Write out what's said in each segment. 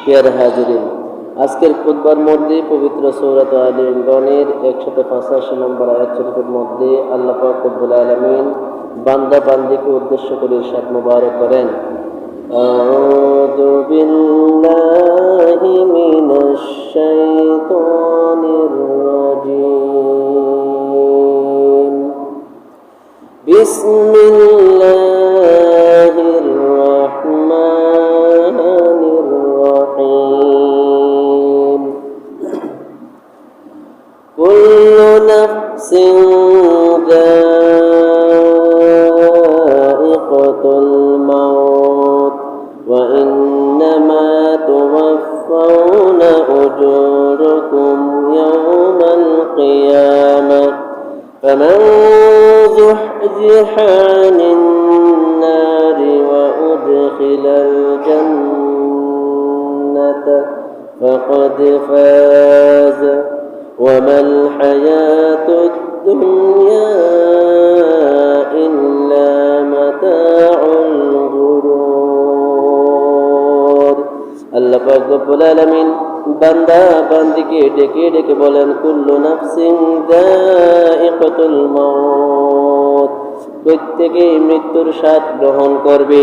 Pair হাজিরিন আজকের খুতবার মধ্যে পবিত্র সৌরাত আলী ইমরানের একশত পঁচাশি নম্বর আয়াত শরীফের মধ্যে আল্লাহ পাক রব্বুল আলমিন বান্দা বান্দিকে উদ্দেশ্য করে সাত মুবারক করেন أعوذ بالله من الشيطان الرجيم بسم الله ذائقة الموت وإنما توفون أجوركم يوم القيامة. فمن زحزح عن النار وأدخل الجنة فقد فاز. وما الحياة الدنيا إلا متاع الغرور আল্লাহ পাক রব্বুল আলামিন বান্দা বান্দিকে ডেকে ডেকে বলেন কুল্লু নাফসিন যায়িকাতুল মাউত প্রত্যেকে মৃত্যুর স্বাদ গ্রহণ করবে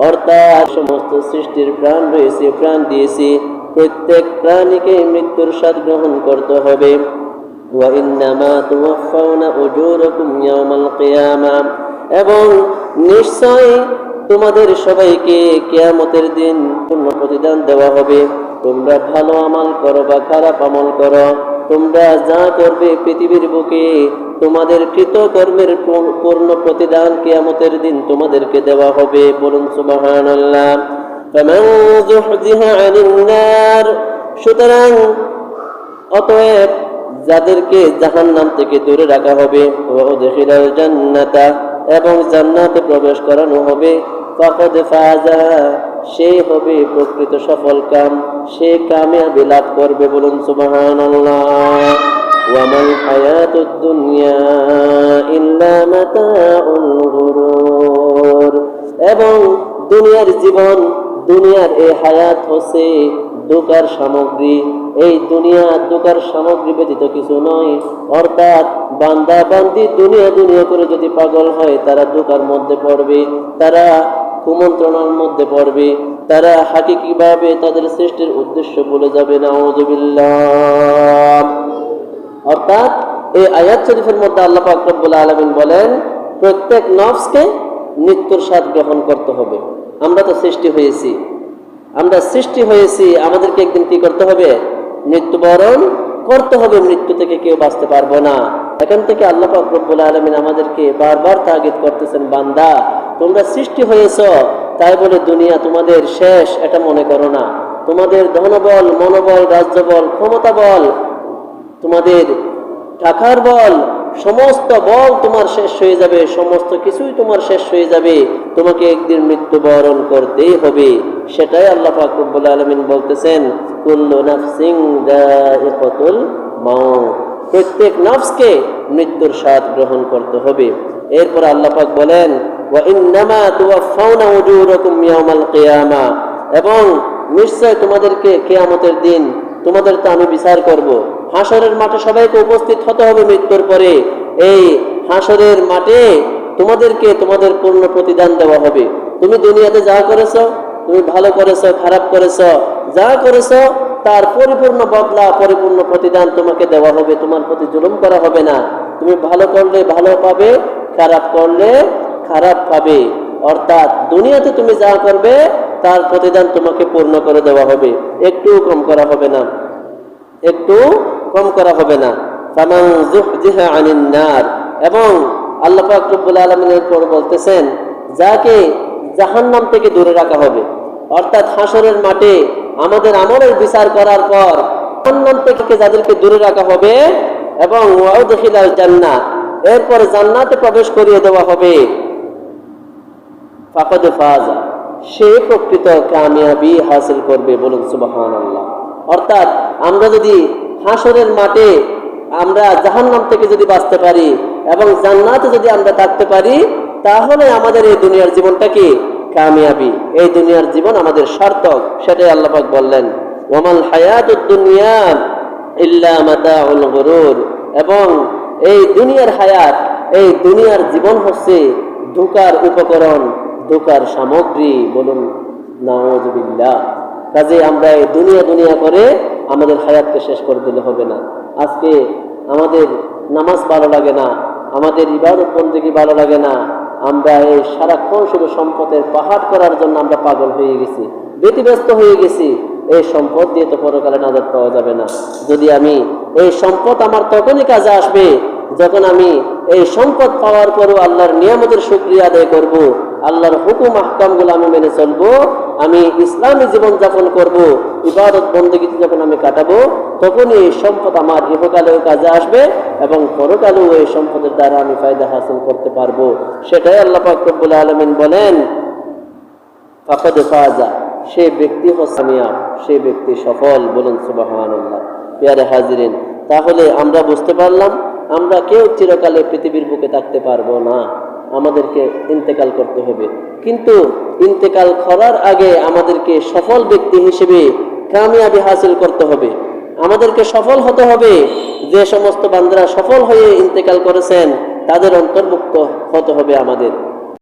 অর্থাৎ সমস্ত সৃষ্টির প্রাণ রয়েছে প্রাণ দিয়েছি প্রত্যেক প্রাণীকে মৃত্যুর স্বাদ গ্রহণ করতে হবে وإنما توفون أجوركم يوم القيامة এবং নিশ্চয় তোমাদের সবাইকে কেয়ামতের দিন পূর্ণ প্রতিদান দেওয়া হবে তোমরা ভালো আমল করো বা খারাপ আমল করো তোমরা যা করবে পৃথিবীর বুকে তোমাদের কৃত কর্মের পূর্ণ প্রতিদান কেয়ামতের দিন তোমাদেরকে দেওয়া হবে বলুন সুবহানাল্লাহ فمن زحزح عن النار সুতরাং অতএব যাদেরকে জাহান নাম থেকে দূরে রাখা হবে এবং জান্নাতে প্রবেশ করানো হবে। ফাজা, সে হবে প্রকৃত সফল কাম, সে কামিয়াবি লাভ করবে বলুন হায়াতুদ দুনিয়া এবং দুনিয়ার জীবন, দুনিয়ার এই হায়াত হচ্ছে দোকার সামগ্রী। এই দুনিয়া দোকার সামগ্রী ব্যতীত কিছু নয়। অর্থাৎ বান্দা বান্দি দুনিয়া দুনিয়া করে যদি পাগল হয়, তারা দোকার মধ্যে পড়বে, তারা কুমন্ত্রণার মধ্যে পড়বে, তারা হাকিকিভাবে তাদের সৃষ্টির উদ্দেশ্য বলে যাবে না অর্থাৎ এই আয়াত শরীফের মধ্যে আল্লাহ পাক রব্বুল আলামিন বলেন, প্রত্যেক নফসকে মৃত্যুর স্বাদ গ্রহণ করতে হবে। আমরা তো সৃষ্টি হয়েছি। আমরা সৃষ্টি হয়েছি, আমাদেরকে একদিন কি করতে হবে? মৃত্যুবরণ করতে হবে। মৃত্যু থেকে কেউ বাঁচতে পারব না। এখান থেকে আল্লাহ রব্বুল আলমিন আমাদেরকে বারবার তাগিদ করতেছেন, বান্দা, তোমরা সৃষ্টি হয়েছ, তাই বলে দুনিয়া তোমাদের শেষ, এটা মনে করো না। তোমাদের ধনবল, মনোবল, রাজ্যবল ক্ষমতা বল তোমাদের টাকার বল সমস্ত বল তোমার শেষ হয়ে যাবে, সমস্ত কিছুই তোমার শেষ হয়ে যাবে। তোমাকে একদিন মৃত্যুবরণ করতেই হবে। সেটাই আল্লাহ পাক রব্বুল আলামিন বলতেছেন প্রত্যেক নফসকে মৃত্যুর স্বাদ গ্রহণ করতে হবে। এরপর আল্লাহ পাক বলেন এবং নিশ্চয় তোমাদেরকে কেয়ামতের দিন, তোমাদের তো আমি বিচার করব। হাসরের মাঠে সবাইকে উপস্থিত হতে হবে মৃত্যুর পরে। এই হাসরের মাঠে তোমাদেরকে তোমাদের পূর্ণ প্রতিদান দেওয়া হবে। তুমি দুনিয়াতে যা করেছ, তুমি ভালো করেছ, খারাপ করেছ, যা করেছ, তার পরিপূর্ণ বদলা, পরিপূর্ণ প্রতিদান তোমাকে দেওয়া হবে। তোমার প্রতি জুলুম করা হবে না। তুমি ভালো করলে ভালো পাবে, খারাপ করলে খারাপ পাবে। অর্থাৎ দুনিয়াতে তুমি যা করবে, তার প্রতিদান তোমাকে পূর্ণ করে দেওয়া হবে। একটু কম করা হবে না। একটু কম করা হবে না। নার। এবং আল্লাহ আলামিনের পর বলতেছেন, যাকে জাহান্নাম থেকে দূরে রাখা হবে। অর্থাৎ হাসরের মাঠে আমাদের আমলের বিচার করার পর জাহান্নাম থেকে যাদেরকে দূরে রাখা হবে এবং ওয়াউদখিলাল এরপর জান্নাতে প্রবেশ করিয়ে দেওয়া হবে। সে প্রকৃত কামিয়াবি হাসিল করবে বলুন সুবহানাল্লাহ। অর্থাৎ আমরা যদি হাসরের মাঠে আমরা জাহান্নাম থেকে যদি বাঁচতে পারি এবং জান্নাতে যদি আমরা থাকতে পারি, তাহলে আমাদের এই দুনিয়ার জীবনটা কি? কামিয়াবি। এই দুনিয়ার জীবন আমাদের সার্থক, সেটাই আল্লাপাক বললেন। ওমাল হায়াত দুনিয়া ইল্লা মাতাউল এবং এই দুনিয়ার হায়াত, এই দুনিয়ার জীবন হচ্ছে ধোকার উপকরণ, ধোকার সামগ্রী। বলুন, নাউজুবিল্লাহ। কাজে আমরা এই দুনিয়া দুনিয়া করে আমাদের হায়াতকে শেষ করে দিলে হবে না। আজকে আমাদের নামাজ ভালো লাগে না, আমাদের ইবাদত বন্দেগী ভালো লাগে না, আমরা এই সারাক্ষণ শুধু সম্পদের পাহাড় করার জন্য আমরা পাগল হয়ে গেছি, ব্যতিব্যস্ত হয়ে গেছি, এই সম্পদ দিয়ে তো পরকালে নাজাত পাওয়া যাবে না। যদি আমি এই সম্পদ আমার তখনই কাজে আসবে, যখন আমি এই সম্পদ পাওয়ার পরও আল্লাহর নিয়ামতের শুক্রিয়া আদায় করব, আল্লাহর হুকুম আহকামগুলো আমি মেনে চলবো, আমি ইসলামী জীবন যাপন করব, ইবাদত বন্দীগীতে যখন আমি কাটাবো, তখনই এই সম্পদ আমার ইহকালেও কাজে আসবে এবং পরকালেও এই সম্পদের দ্বারা আমি ফায়দা হাসিল করতে পারব। সেটাই আল্লাহ পাকরবুল আলমিন বলেন, ফাকদ ফাজা সে ব্যক্তি হসামিয়াব সে ব্যক্তি সফল, বলুন আল্লাহ পেয়ারে হাজিরিন, তাহলে আমরা বুঝতে পারলাম আমরা কেউ চিরকালে পৃথিবীর বুকে থাকতে পারব না। আমাদেরকে ইন্তেকাল করতে হবে। কিন্তু ইন্তেকাল করার আগে আমাদেরকে সফল ব্যক্তি হিসেবে কামিয়াবি হাসিল করতে হবে। আমাদেরকে সফল হতে হবে। যে সমস্ত বান্দারা সফল হয়ে ইন্তেকাল করেছেন, তাদের অন্তর্ভুক্ত হতে হবে আমাদের।